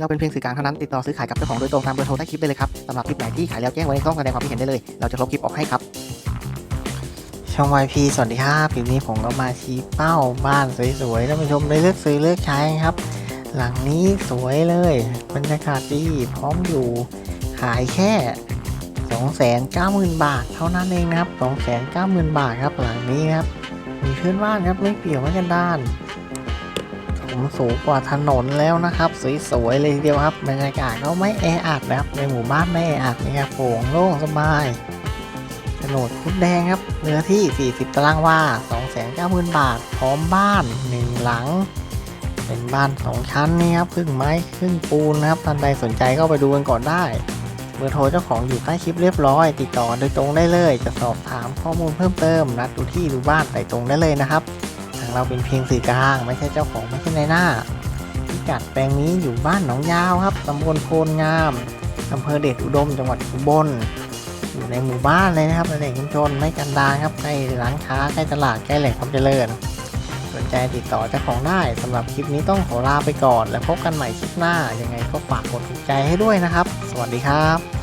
เราเป็นเพียงสื่อกลางเท่านั้นติดต่อซื้อขายกับเจ้าของโดยตรงตามเบอร์โทรใต้คลิปได้เลยครับสำหรับคลิปไหนที่ขายแล้วแจ้งไว้ในช่องแสดงความคิดเห็นได้เลย เราจะลบคลิปออกให้ครับ ช่อง YP สวัสดีครับคลิปนี้ผมก็มาชี้เป้าบ้านสวยๆท่านผู้ชมได้เลือกซื้อเลือกใช้ครับ หลังนี้สวยเลยบรรยากาศดีพร้อมอยู่ขายแค่290,000 บาท เท่านั้นเองนะครับ290,000 บาทครับหลังนี้ครับมีเพื่อนบ้านครับไม่เปี่ยวไม่กันด้าน สูงกว่าถนนแล้วนะครับสวยๆเลยทีเดียวครับบรรยากาศก็ไม่แออัดนะครับในหมู่บ้านไม่แออัดนะครับโปร่งโล่งสบายโฉนดคุดแดงครับเนื้อที่ 40 ตารางวา290,000 บาท พร้อมบ้าน 1 หลัง เป็นบ้าน 2 ชั้นนี่ครับครึ่งไม้ครึ่งปูนนะครับท่านใดสนใจก็ไปดูกันก่อนได้เบอร์โทรเจ้าของอยู่ใต้คลิปเรียบร้อย ติดต่อโดยตรงได้เลย จะสอบถามข้อมูลเพิ่มเติม นัดดูที่ดูบ้านใส่ตรงได้เลยนะครับ ทางเราเป็นเพียงสื่อกลาง ไม่ใช่เจ้าของไม่ใช่ในายหน้าพิกัดแปลงนี้อยู่บ้านหนองยาวครับตำบลโพนงามอำเภอเดชอุดมจังหวัดอุบลอยู่ในหมู่บ้านเลยนะครับในแหล่งชุมชนไม่กันดารครับใกล้ร้านค้าใกล้ตลาดใกล้แหล่งความเจริญสนใจติดต่อเจ้าของได้สำหรับคลิปนี้ต้องขอลาไปก่อน แล้วพบกันใหม่คลิปหน้ายังไงก็ฝากกดถูกใจให้ด้วยนะครับ สวัสดีครับ